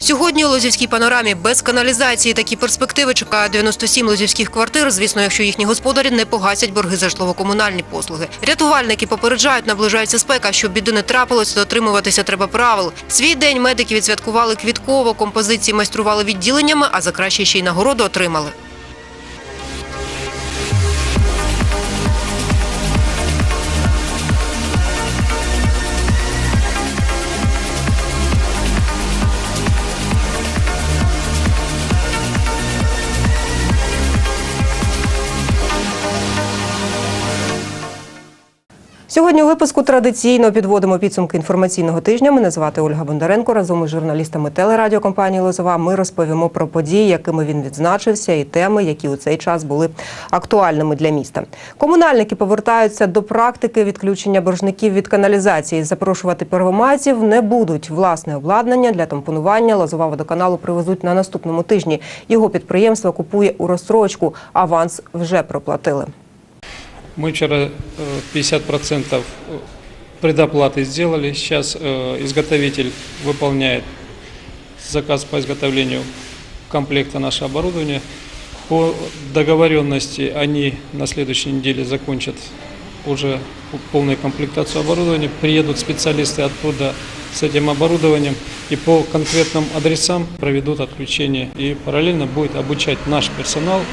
Сьогодні у Лозівській панорамі без каналізації такі перспективи чекають 97 лозівських квартир, звісно, якщо їхні господарі не погасять борги за житлово-комунальні послуги. Рятувальники попереджають, наближається спека, щоб біди не трапилось, дотримуватися треба правил. Свій день медики відсвяткували квітково, композиції майстрували відділеннями, а за краще ще й нагороду отримали. Сьогодні у випуску традиційно підводимо підсумки інформаційного тижня. Мене звати Ольга Бондаренко. Разом із журналістами телерадіокомпанії Лозова ми розповімо про події, якими він відзначився, і теми, які у цей час були актуальними для міста. Комунальники повертаються до практики відключення боржників від каналізації. Запрошувати первомайців не будуть. Власне обладнання для тампонування Лозова водоканалу привезуть на наступному тижні. Його підприємство купує у розстрочку. Аванс вже проплатили. Мы вчера э, 50% предоплаты сделали. Сейчас э, изготовитель выполняет заказ по изготовлению комплекта нашего оборудования. По договоренности они на следующей неделе закончат уже полную комплектацию оборудования. Приедут специалисты оттуда с этим оборудованием и по конкретным адресам проведут отключение. И параллельно будет обучать наш персонал, э,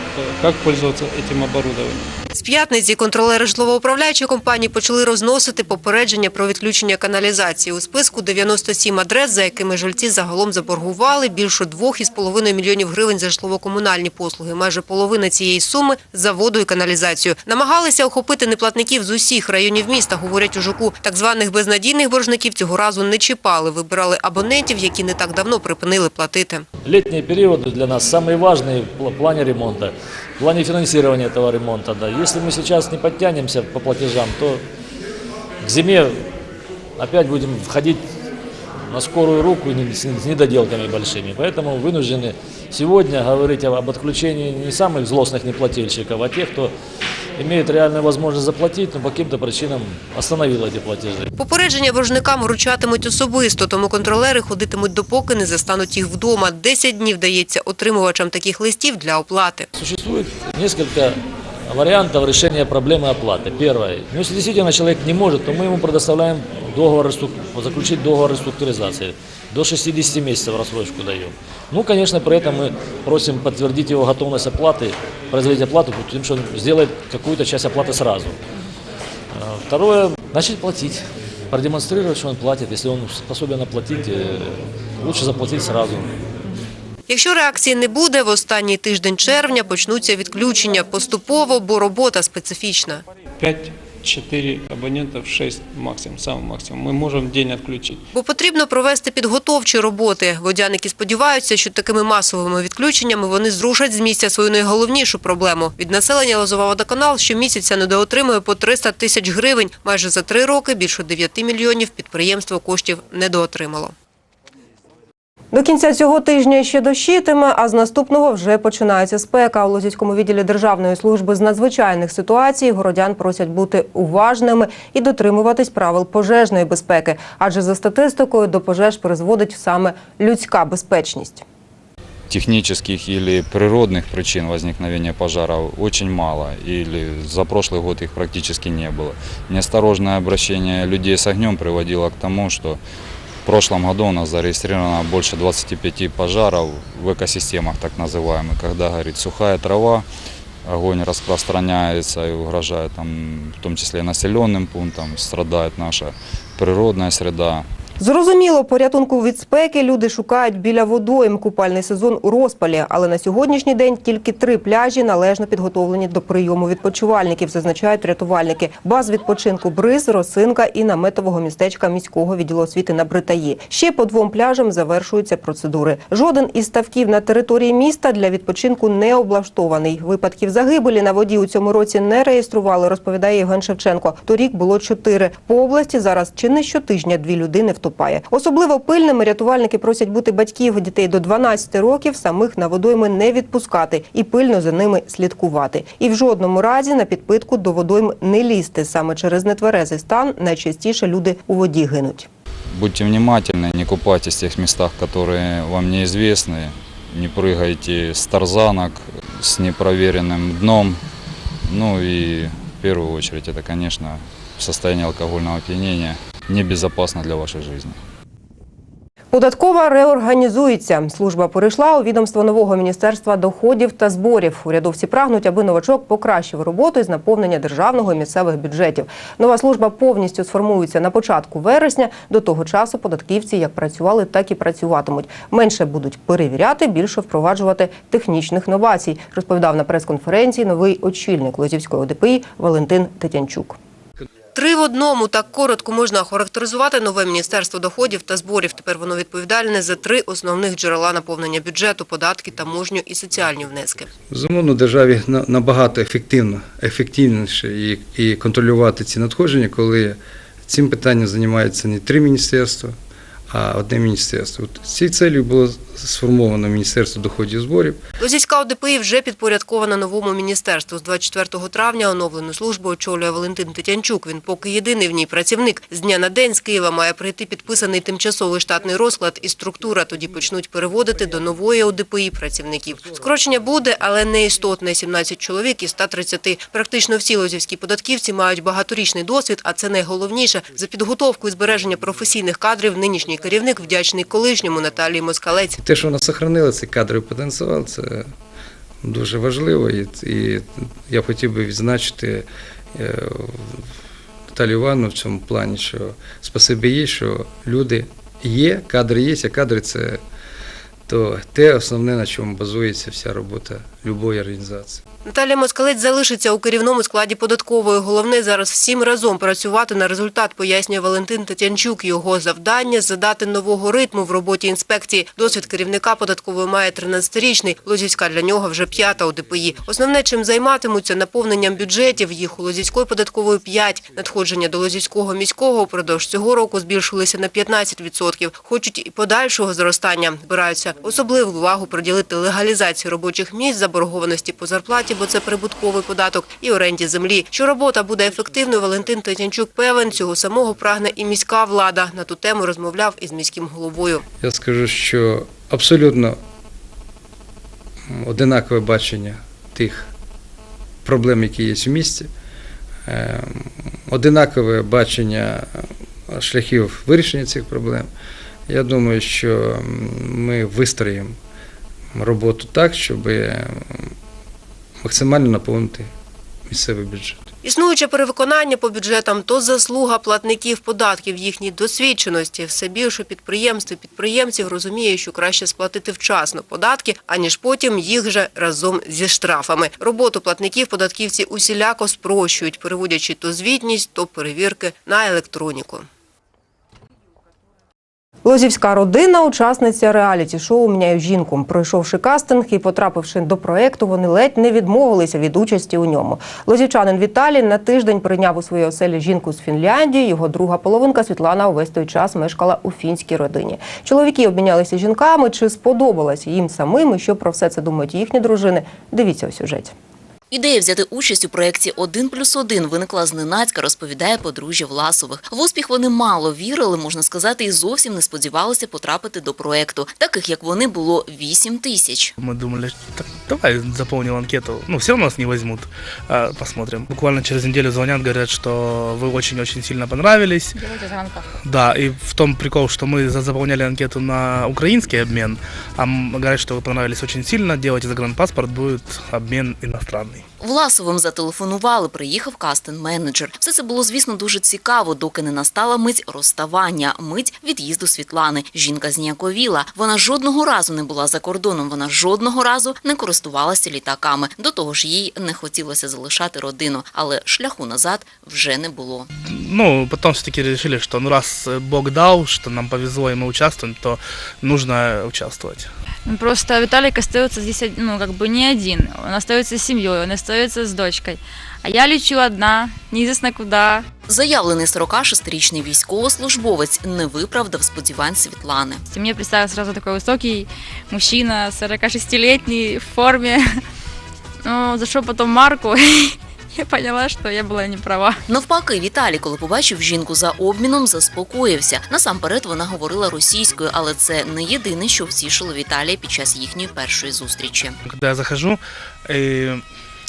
как пользоваться этим оборудованием. З п'ятниці контролери житлово-управляючої компанії почали розносити попередження про відключення каналізації. У списку 97 адрес, за якими жильці загалом заборгували більше 2,5 мільйонів гривень за житлово-комунальні послуги. Майже половина цієї суми за воду і каналізацію. Намагалися охопити неплатників з усіх районів міста, говорять у ЖУКу. Так званих безнадійних боржників цього разу не чіпали. Вибирали абонентів, які не так давно припинили платити. Летние периоды для нас самые важные в пл- плане ремонта, в плане финансирования этого ремонта. Да. Если мы сейчас не подтянемся по платежам, то к зиме опять будем входить на скорую руку не- с с недоделками большими. Поэтому вынуждены сегодня говорить об об отключении не самых злостных неплательщиков, а тех, кто имеет реальную возможность заплатить, но по каким-то причинам остановил эти платежи. Попередження боржникам вручатимуть особисто, тому контролери ходитимуть допоки не застануть їх вдома. 10 днів дається отримувачам таких листів для оплати. Существует несколько вариантов решения проблемы оплаты. Первое. Ну, если действительно человек не может, то мы ему предоставляем договор, реструк- заключить договор реструктуризации. До 60 месяцев рассрочку даем. Ну, конечно, при этом мы просим подтвердить его готовность оплаты, производить оплату, тем, что он сделает какую-то часть оплаты сразу. А, Второе, начать платить. Продемонстрировать, что он платит. Если он способен оплатить, э, лучше заплатить сразу. Якщо реакції не буде, в останній тиждень червня почнуться відключення поступово, бо робота специфічна. 5-4 абонентов, 6 максимум, самый максимум. Мы можем в день отключить. Бо потрібно провести підготовчі роботи. Водяники сподіваються, що такими масовими відключеннями вони зрушать з місця свою найголовнішу проблему. Від населення Лозова водоканал щомісяця недоотримує по 300 тисяч гривень. Майже за три роки більше 9 мільйонів підприємство коштів недоотримало. До кінця цього тижня ще дощитиме, а з наступного вже починається спека. У Лозівському відділі Державної служби з надзвичайних ситуацій городян просять бути уважними і дотримуватись правил пожежної безпеки, адже за статистикою до пожеж призводить саме людська безпечність. технических или природных причин возникновения пожаров очень мало, или за прошлый год их практически не было. Неосторожное обращение людей с огнем приводило к тому, что в прошлом году у нас зарегистрировано больше 25 пожаров в экосистемах так называемых, когда горит сухая трава, огонь распространяется и угрожает там, в том числе населенным пунктам, страдает наша природная среда, Зрозуміло, порятунку від спеки люди шукають біля водойм. Купальний сезон у розпалі. Але на сьогоднішній день тільки три пляжі належно підготовлені до прийому відпочивальників, зазначають рятувальники. Баз відпочинку Бриз, Росинка і наметового містечка міського відділу освіти на Бритаї. Ще по двом пляжам завершуються процедури. Жоден із ставків на території міста для відпочинку не облаштований. Випадків загибелі на воді у цьому році не реєстрували, розповідає Євген Шевченко. Торік було чотири. По області зараз чи не щотижня дві людини втопає. Особливо пильними рятувальники просять бути батьків дітей до 12 років, самих на водойми не відпускати і пильно за ними слідкувати. І в жодному разі на підпитку до водойм не лізти. Саме через нетверезий стан найчастіше люди у воді гинуть. будьте внимательны, не купайтесь в тех местах, которые вам неизвестны, не прыгайте с тарзанок с непроверенным дном. Ну и в первую очередь это, конечно, состояние алкогольного опьянения небезопасно для вашей жизни. Податкова реорганізується. Служба перейшла у відомство нового міністерства доходів та зборів. Урядовці прагнуть, аби новачок покращив роботу із наповнення державного і місцевих бюджетів. Нова служба повністю сформується на початку вересня. До того часу податківці як працювали, так і працюватимуть. Менше будуть перевіряти, більше впроваджувати технічних новацій. Розповідав на прес-конференції новий очільник Лозівської ОДПІ Валентин Тетянчук. Три в одному так коротко можна охарактеризувати нове міністерство доходів та зборів. Тепер воно відповідальне за три основних джерела наповнення бюджету: податки, таможню і соціальні внески. Безумовно, державі на- набагато ефективно, ефективніше і, і контролювати ці надходження, коли цим питанням займається не три міністерства, а одне міністерство. Цією целью було сформовано Міністерство доходів зборів. Лозівська ОДПІ вже підпорядкована новому міністерству. З 24 травня оновлену службу очолює Валентин Тетянчук. Він поки єдиний в ній працівник. З дня на день з Києва має прийти підписаний тимчасовий штатний розклад і структура. Тоді почнуть переводити до нової ОДПІ працівників. Скорочення буде, але не істотне. 17 чоловік із 130. Практично всі лозівські податківці мають багаторічний досвід, а це найголовніше. За підготовку і збереження професійних кадрів нинішній керівник вдячний колишньому Наталії Москалець. Те, що вона сохранила цей кадровий потенціал, це дуже важливо. І, і я хотів би відзначити е, Наталію Івановну в цьому плані, що спасибі їй, що люди є, кадри є, а кадри це то те основне, на чому базується вся робота будь-якої організації. Наталія Москалець залишиться у керівному складі податкової. Головне зараз всім разом працювати на результат, пояснює Валентин Тетянчук. Його завдання – задати нового ритму в роботі інспекції. Досвід керівника податкової має 13-річний. Лозівська для нього вже п'ята ОДПІ. Основне, чим займатимуться – наповненням бюджетів. Їх у Лозівської податкової 5. Надходження до Лозівського міського упродовж цього року збільшилися на 15%. Хочуть і подальшого зростання. Збираються особливу увагу приділити легалізації робочих місць, заборгованості по зарплаті, бо це прибутковий податок, і оренді землі. Що робота буде ефективною, Валентин Тетянчук певен, цього самого прагне і міська влада. На ту тему розмовляв із міським головою. Я скажу, що абсолютно одинакове бачення тих проблем, які є в місті, е, одинакове бачення шляхів вирішення цих проблем. Я думаю, що ми вистроїмо роботу так, щоб максимально наповнити місцевий бюджет. Існуюче перевиконання по бюджетам – то заслуга платників податків, їхній досвідченості. Все більше підприємств і підприємців розуміє, що краще сплатити вчасно податки, аніж потім їх же разом зі штрафами. Роботу платників податківці усіляко спрощують, переводячи то звітність, то перевірки на електроніку. Лозівська родина, учасниця реаліті-шоу «Міняю жінку». Пройшовши кастинг і потрапивши до проекту, вони ледь не відмовилися від участі у ньому. Лозівчанин Віталій на тиждень прийняв у своїй оселі жінку з Фінляндії. Його друга половинка Світлана увесь той час мешкала у фінській родині. Чоловіки обмінялися жінками. Чи сподобалось їм самим і що про все це думають їхні дружини? Дивіться у сюжеті. Ідея взяти участь у проєкті «Один плюс один» виникла зненацька, розповідає подружжя Власових. В успіх вони мало вірили, можна сказати, і зовсім не сподівалися потрапити до проєкту. Таких, як вони, було 8 тисяч. Мы думали, так, давай заполним анкету. Ну, все равно нас не возьмут. А, посмотрим. Буквально через неделю звонят, говорят, что вы очень-очень сильно понравились. Да, и в том прикол, что мы за- заполняли анкету на украинский обмен, а м- говорят, что вы понравились очень сильно, делайте загранпаспорт, будет обмен иностранный. Власовим зателефонували, приїхав кастинг-менеджер. Все це було, звісно, дуже цікаво, доки не настала мить розставання, мить від'їзду Світлани. Жінка зніяковіла. Вона жодного разу не була за кордоном, вона жодного разу не користувалася літаками. До того ж, їй не хотілося залишати родину, але шляху назад вже не було. Ну, потом все-таки решили, что ну раз э, Бог дал, что нам повезло и мы участвуем, то нужно участвовать. Просто Виталик остается здесь, ну, как бы не один. Он остается с семьей, он остается с дочкой. А я лечу одна, неизвестно куда. Заявлений 46-річний військовослужбовець не виправдав сподівань Світлани. И мне представился сразу такой высокий мужчина, 46-летний, в форме. Ну, зашел потом Марку, я поняла, что я была не права. Навпаки, Віталій, коли побачив жінку за обміном, заспокоївся. Насамперед вона говорила російською, але це не єдине, що втішило Віталія під час їхньої першої зустрічі. Когда я захожу, и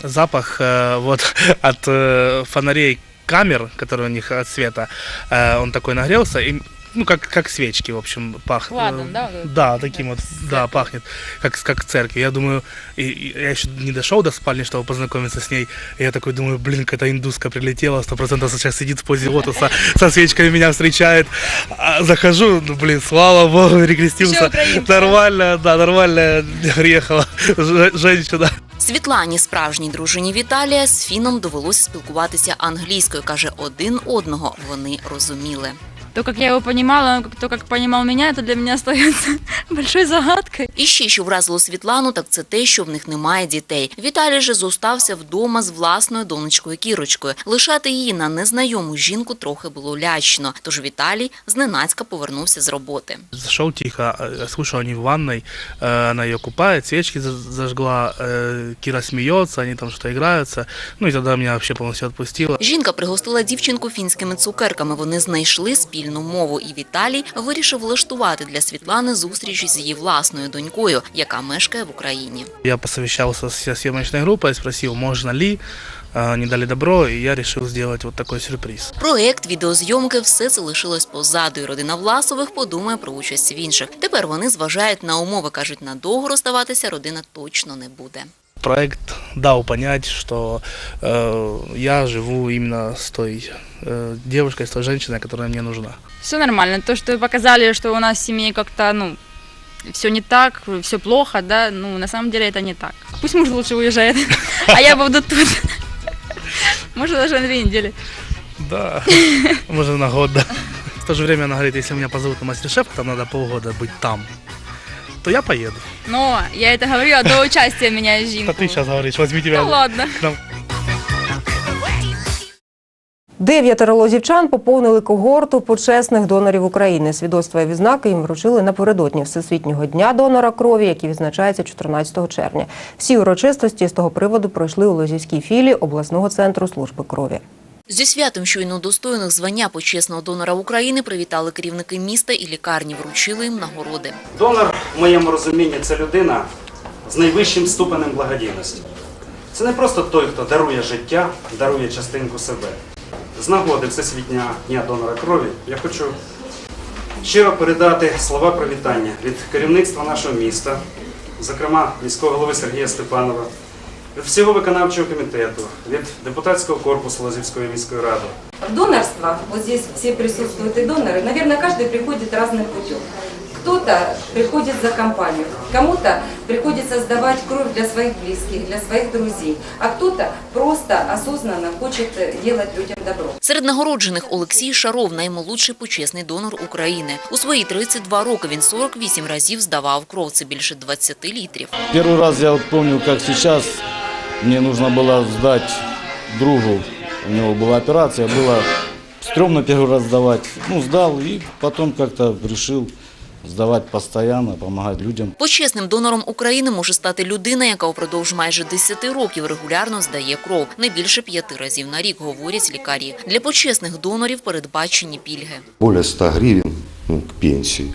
запах э, вот от э, фонарей камер, которые у них от света, э, он такой нагрелся, и ну как как свечки, в общем, пахнет. Ладан, да, вот этот? Да, таким вот, да, пахнет, как как в церкви. Я думаю, и, и я еще не дошел до спальни, чтобы познакомиться с ней. И я такой думаю, блин, какая индуска прилетела, сто процентов сейчас сидит в позе лотоса, со свечками меня встречает. А захожу, ну блин, слава богу, перекрестился. Всё украинка. Нормально, да, нормально приехала ж- женщина. Світлані, справжній дружині Віталія, з Фіном довелося спілкуватися англійською. каже, один одного вони розуміли. То, как я его понимала, как- то, как понимал меня, это для меня остается большой загадкой. І ще що вразило Світлану, так це те, що в них немає дітей. Віталій же зостався вдома з власною донечкою Кірочкою. Лишати її на незнайому жінку трохи було лячно. Тож Віталій зненацька повернувся з роботи. Зашел тихо, э, я слышу, они в ванной, э, она ее купает, свечки за- зажгла, э, Кира смеется, они там что-то играются. Ну и тогда меня вообще полностью отпустила. Жінка пригостила дівчинку фінськими цукерками. Вони знайшли спільну мову, і Віталій вирішив влаштувати для Світлани зустріч з її власною донькою, яка мешкає в Україні. Я посовещался с съемочной группой, спросил, можно ли, э, они дали добро, и я решил сделать вот такой сюрприз. Проект відеозйомки все це лишилось позаду, і родина Власових подумає про участь в інших. Тепер вони зважають на умови. кажуть, надовго розставатися родина точно не буде. Проект дал понять, что э, я живу именно с той э, девушкой, с той женщиной, которая мне нужна. Все нормально. То, что показали, что у нас в семье как-то, ну, все не так, все плохо, да, ну, на самом деле это не так. Пусть муж лучше уезжает, а я буду тут. Может, даже на две недели. Да, может на год, да. В то же время она говорит, если меня позовут на мастер-шеф, там надо полгода быть там, то я поеду. Но я это говорила до участия меня в Жинку. А ты сейчас говоришь, возьми тебя Ну ладно. Дев'ятеро лозівчан поповнили когорту почесних донорів України. Свідоцтва і відзнаки їм вручили напередодні Всесвітнього дня донора крові, який відзначається 14 червня. Всі урочистості з того приводу пройшли у Лозівській філії обласного центру служби крові. Зі святом щойно достойних звання почесного донора України привітали керівники міста і лікарні, вручили їм нагороди. Донор, в моєму розумінні, це людина з найвищим ступенем благодійності. Це не просто той, хто дарує життя, дарує частинку себе. З нагоди Всесвітнього дня донора крові я хочу щиро передати слова привітання від керівництва нашого міста, зокрема міського голови Сергія Степанова, всього виконавчого комітету, від депутатського корпусу Лозівської міської ради. Донорство, вот здесь все присутствуют и доноры, наверное, каждый приходит разным путем. Кто-то приходит за компанию, кому-то приходится сдавать кровь для своих близких, для своих друзей, а кто-то просто осознанно хочет делать людям добро. Серед нагороджених Олексій Шаров, наймолодший почесний донор України. У свої 32 роки він 48 разів здавав кров. Це більше 20 літрів. Первый раз я вот помню, как сейчас, мне нужно было сдать другу, у него была операция, было стрёмно первый раз сдавать. Ну, сдал и потом как-то решил сдавать постоянно, помогать людям. Почесним донором України може стати людина, яка упродовж майже 10 років регулярно здає кров. Не більше п'яти разів на рік, говорять лікарі. Для почесних донорів передбачені пільги. более 100 гривен ну, к пенсии.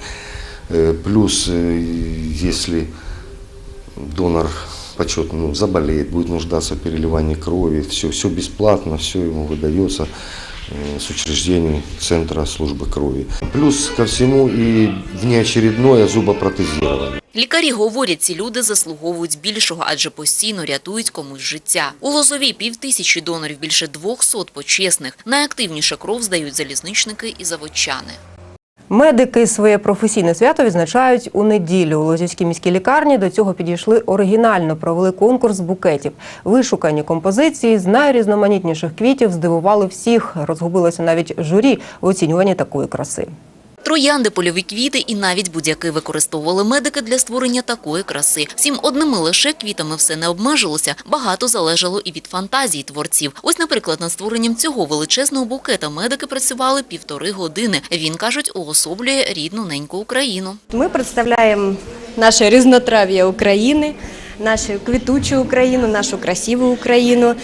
Э, Плюс, э, если донор почетный ну, заболеет, будет нуждаться в переливании крови, все, все бесплатно, все ему выдается э, с учреждений Центра службы крови. Плюс ко всему и внеочередное зубопротезирование. Лікарі говорять, ці люди заслуговують більшого, адже постійно рятують комусь життя. У Лозовій півтисячі донорів, більше 200 почесних. Найактивніше кров здають залізничники і заводчани. Медики своє професійне свято відзначають у неділю. У Лозівській міській лікарні до цього підійшли оригінально, провели конкурс букетів. Вишукані композиції з найрізноманітніших квітів здивували всіх. Розгубилося навіть журі в оцінюванні такої краси. Троянди, польові квіти і навіть будь-яки використовували медики для створення такої краси. Всім одними лише квітами все не обмежилося. Багато залежало і від фантазії творців. Ось, наприклад, над створенням цього величезного букета медики працювали півтори години. Він кажуть, уособлює рідну неньку Україну. Мы представляем наше різнотрав'я України, нашу квітучу Україну, нашу красиву Україну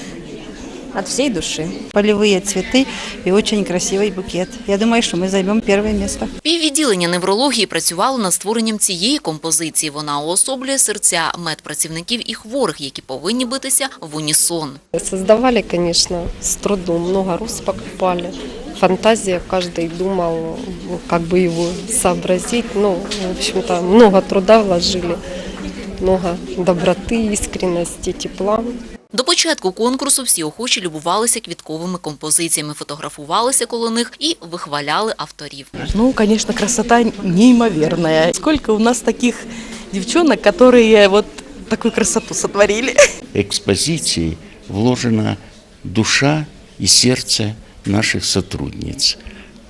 от всей души. полевые цветы и очень красивый букет. Я думаю, что мы займем первое место. Піввідділення неврології працювало над створенням цієї композиції. Вона уособлює серця медпрацівників і хворих, які повинні битися в унісон. Создавали, конечно, с трудом, много роз покупали. Фантазия, каждый думал, ну, как бы его сообразить. Ну, в общем-то, много труда вложили, много доброты, искренности, тепла. До початку конкурсу всі охочі любувалися квітковими композиціями, фотографувалися коло них і вихваляли авторів. Ну, конечно, красота неимоверная. Сколько у нас таких девчонок, которые вот такую красоту сотворили. экспозиции вложена душа и сердце наших сотрудниц.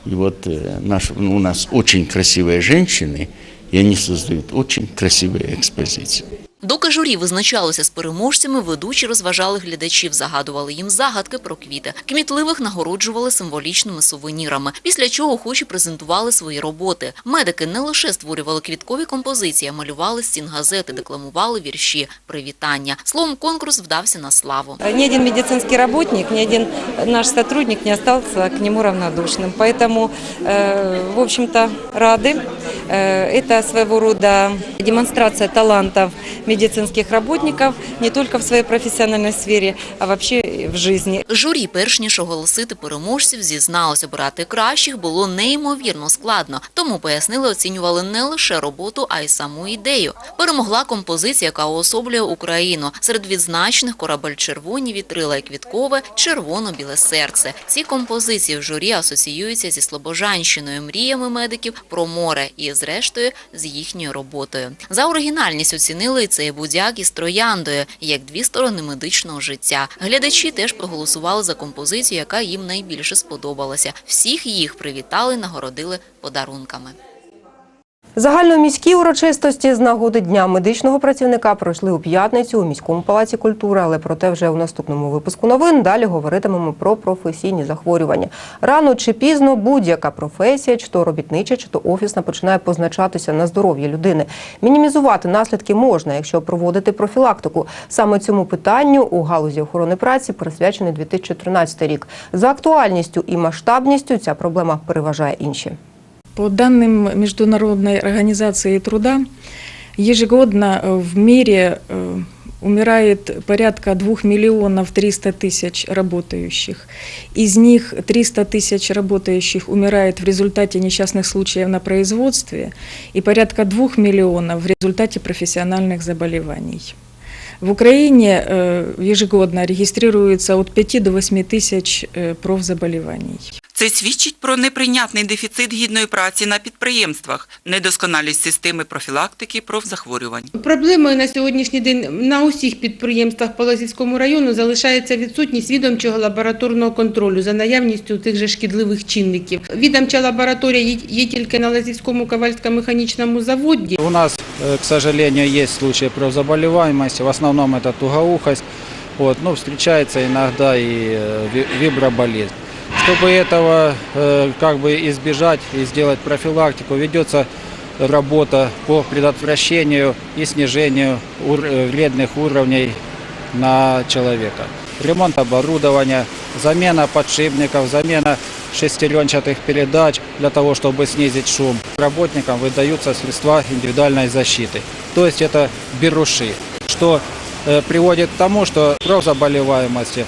И вот э, наш, ну, у нас очень красивые женщины, и они создают очень красивые экспозиции. Доки журі визначалося з переможцями, ведучі розважали глядачів, загадували їм загадки про квіти. Кмітливих нагороджували символічними сувенірами, після чого охочі презентували свої роботи. Медики не лише створювали квіткові композиції, а малювали стін газети, декламували вірші, привітання. Словом, конкурс вдався на славу. Ни один медицинский работник, ни один наш сотрудник не остался к нему равнодушным. Поэтому, э, в общем-то, рады. Э, Это своего рода демонстрация талантов медицинских работников не только в своей профессиональной сфере, а вообще в жизни. Журі, перш ніж оголосити переможців, зізналось, обирати кращих було неймовірно складно. Тому пояснили, оцінювали не лише роботу, а й саму ідею. Перемогла композиція, яка уособлює Україну. Серед відзначених корабель червоні вітрила і квіткове червоно-біле серце. Ці композиції в журі асоціюються зі Слобожанщиною, мріями медиків про море і, зрештою, з їхньою роботою. За оригінальність оцінили і цей будяк із трояндою, як дві сторони медичного життя. Глядачі теж проголосували за композицію, яка їм найбільше сподобалася. Всіх їх привітали, нагородили подарунками. Загальноміські урочистості з нагоди Дня медичного працівника пройшли у п'ятницю у міському палаці культури, але проте вже у наступному випуску новин далі говоритимемо про професійні захворювання. Рано чи пізно будь-яка професія, чи то робітнича, чи то офісна, починає позначатися на здоров'я людини. Мінімізувати наслідки можна, якщо проводити профілактику. Саме цьому питанню у галузі охорони праці присвячений 2013 рік. За актуальністю і масштабністю ця проблема переважає інші. По данным Международной организации труда, ежегодно э, в мире э, умирает порядка 2 миллионов 300 тысяч работающих. Из них 300 тысяч работающих умирает в результате несчастных случаев на производстве и порядка 2 миллионов в результате профессиональных заболеваний. В Украине э, ежегодно регистрируется от 5 до 8 тысяч профзаболеваний. Це свідчить про неприйнятний дефіцит гідної праці на підприємствах, недосконалість системи профілактики профзахворювань. Проблемою на сьогоднішній день на усіх підприємствах Полозівському району залишається відсутність відомчого лабораторного контролю за наявністю тих же шкідливих чинників. Відомча лабораторія є- є тільки на Лазівському ковальсько-механічному заводі. У нас, э, к сожалению, есть случаи профзаболеваемости, в основном это тугоухость, вот, ну, встречается иногда и э, ви- виброболезнь. Чтобы этого э, как бы избежать и сделать профилактику, ведется работа по предотвращению и снижению э, вредных уровней на человека. Ремонт оборудования, замена подшипников, замена шестеренчатых передач для того, чтобы снизить шум. Работникам выдаются средства индивидуальной защиты. То есть это беруши, что э, приводит к тому, что профзаболеваемости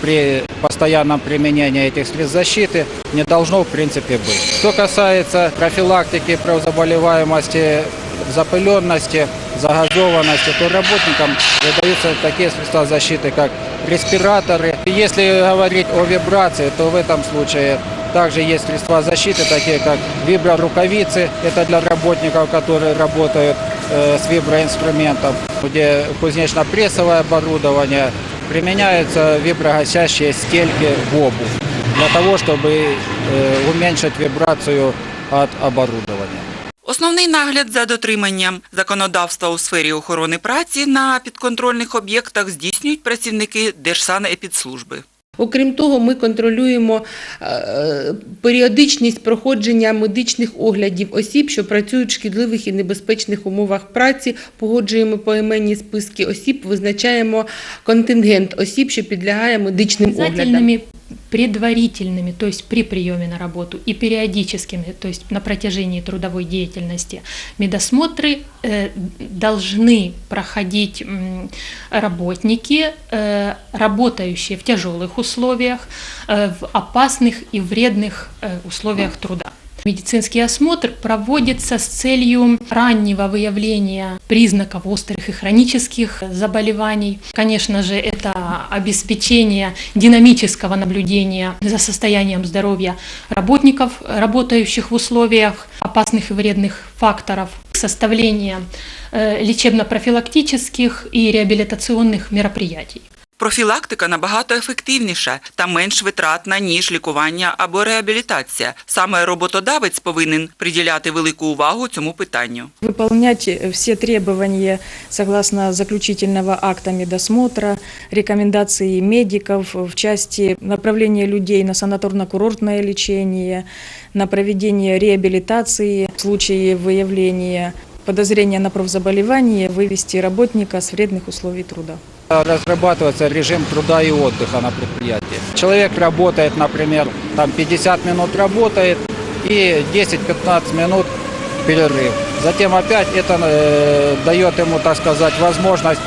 при постоянном применении этих средств защиты не должно в принципе быть. Что касается профилактики профзаболеваемости, запыленности, загазованности, то работникам выдаются такие средства защиты, как респираторы. Если говорить о вибрации, то в этом случае также есть средства защиты, такие как виброрукавицы, это для работников, которые работают э, с виброинструментом, где кузнечно-прессовое оборудование, применяются виброгасящие стельки в обувь для того, чтобы э, уменьшить вибрацию от оборудования. Основний нагляд за дотриманням законодавства у сфері охорони праці на підконтрольних об'єктах здійснюють працівники Держсанепідслужби. Окрім того, ми контролюємо е, періодичність проходження медичних оглядів осіб, що працюють в шкідливих і небезпечних умовах праці, погоджуємо поіменні списки осіб, визначаємо контингент осіб, що підлягає медичним оглядам. Предварительными, то есть при приеме на работу, и периодическими, то есть на протяжении трудовой деятельности, медосмотры э, должны проходить м, работники, э, работающие в тяжелых условиях, э, в опасных и вредных э, условиях труда. Медицинский осмотр проводится с целью раннего выявления признаков острых и хронических заболеваний. Конечно же, это обеспечение динамического наблюдения за состоянием здоровья работников, работающих в условиях опасных и вредных факторов, составление э, лечебно-профилактических и реабилитационных мероприятий. Профілактика набагато ефективніша та менш витратна, ніж лікування або реабілітація. Саме роботодавець повинен приділяти велику увагу цьому питанню. Выполнять все требования согласно заключительного акта медосмотра, рекомендации медиков в части направления людей на санаторно-курортное лечение, на проведение реабилитации в случае выявления подозрения на профзаболевание, вывести работника с вредных условий труда. Разрабатывается режим труда и отдыха на предприятии. Человек работает, например, там 50 минут работает и 10-15 минут перерыв. Затем опять это э, дает ему, так сказать, возможность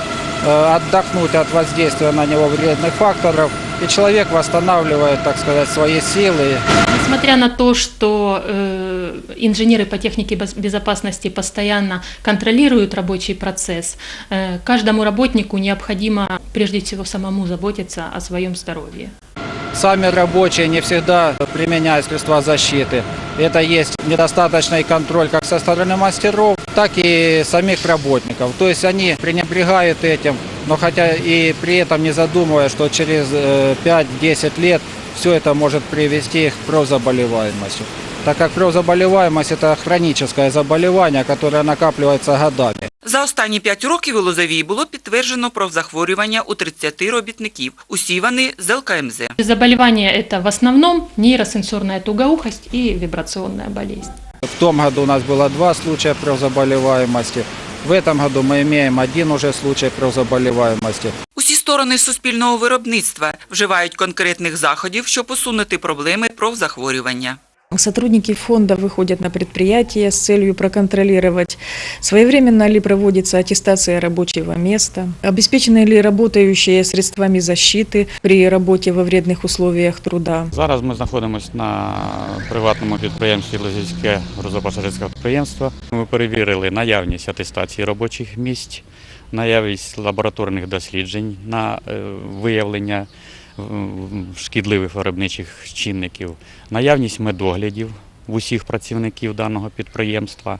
э, отдохнуть от воздействия на него вредных факторов, и человек восстанавливает, так сказать, свои силы. Несмотря на то, что э, инженеры по технике без- безопасности постоянно контролируют рабочий процесс, э, каждому работнику необходимо прежде всего самому заботиться о своем здоровье. Сами рабочие не всегда применяют средства защиты. Это есть недостаточный контроль как со стороны мастеров, так и самих работников. То есть они пренебрегают этим, но хотя и при этом не задумывая, что через э, 5-10 лет все это может привести их к прозаболеваемости. Так как прозаболеваемость – это хроническое заболевание, которое накапливается годами. За останні п'ять років у Лозовій було підтверджено профзахворювання у 30 робітників. Усі вони з ЛКМЗ. Заболевания это в основном нейросенсорная тугоухость и вибрационная болезнь. В том году у нас было два случая прозаболеваемости. В этом году мы имеем один уже случай прозаболеваемости. Усі сторони суспільного виробництва вживають конкретних заходів, щоб усунути проблеми профзахворювання. Сотрудники фонда выходят на предприятия с целью проконтролировать, своевременно ли проводится аттестация рабочего места, обеспечены ли работающие средствами защиты при работе во вредных условиях труда. Зараз ми знаходимося на приватному підприємстві Лозівське грузопасажирське підприємство. Ми перевірили наявність атестації робочих місць, наявність лабораторних досліджень на е, виявлення е, Шкідливих виробничих чинників, наявність медоглядів в усіх працівників даного підприємства,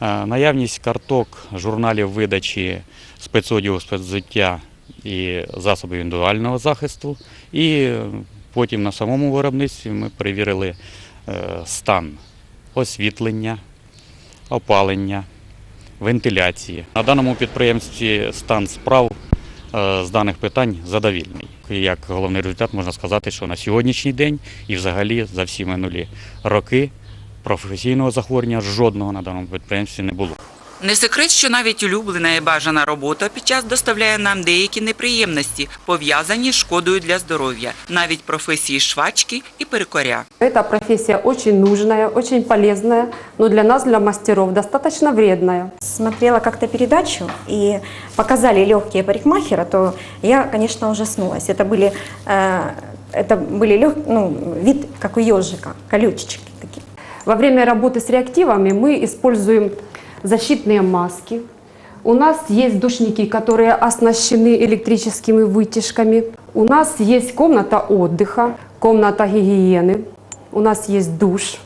е, наявність карток, журналів видачі спецодягу, спецзуття і засобів індивідуального захисту. І потім на самому виробництві ми перевірили е, стан освітлення, опалення, вентиляції. На даному підприємстві стан справ з даних питань задовільний. Як головний результат можна сказати, що на сьогоднішній день і взагалі за всі минулі роки професійного захворювання жодного на даному підприємстві не було. Не секрет, що навіть улюблена і бажана робота під час доставляє нам деякі неприємності, пов'язані з шкодою для здоров'я, навіть професії швачки і перекоря. Эта профессия очень нужная, очень полезная, но для нас, для мастеров, достаточно вредная. Смотрела как-то передачу и показали легкие парикмахера, то я, конечно, ужаснулась. Это были, э, это были лег, ну, вид, как у ежика, колючечки такие. Во время работы с реактивами мы используем защитные маски. У нас есть душники, которые оснащены электрическими вытяжками. У нас есть комната отдыха, комната гигиены. У нас есть душ.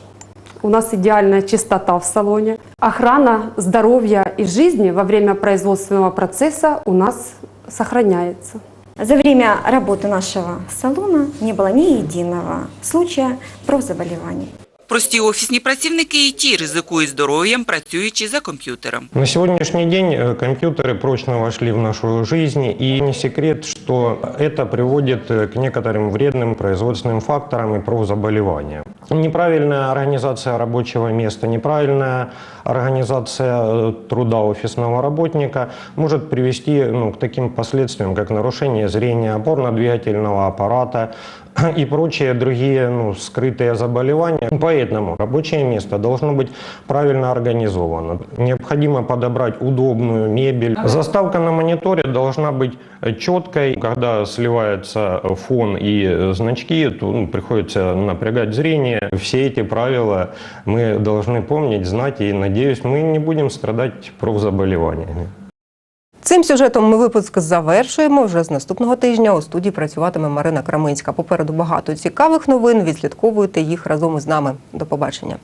У нас идеальная чистота в салоне. Охрана здоровья и жизни во время производственного процесса у нас сохраняется. За время работы нашего салона не было ни единого случая профзаболеваний. Прості офісні працівники і ті ризикують здоров'ям, працюючи за комп'ютером. На сегодняшний день э, компьютеры прочно вошли в нашу жизнь, и не секрет, что это приводит э, к некоторым вредным производственным факторам и профзаболеваниям. Неправильная организация рабочего места, неправильная организация э, труда офисного работника может привести ну, к таким последствиям, как нарушение зрения, опорно-двигательного аппарата, и прочие другие ну, скрытые заболевания. Поэтому рабочее место должно быть правильно организовано. Необходимо подобрать удобную мебель. Заставка на мониторе должна быть четкой. Когда сливается фон и значки, то ну, приходится напрягать зрение. Все эти правила мы должны помнить, знать и, надеюсь, мы не будем страдать профзаболеваниями. Цим сюжетом ми випуск завершуємо. Вже з наступного тижня у студії працюватиме Марина Краминська. Попереду багато цікавих новин. Відслідковуйте їх разом із нами. До побачення.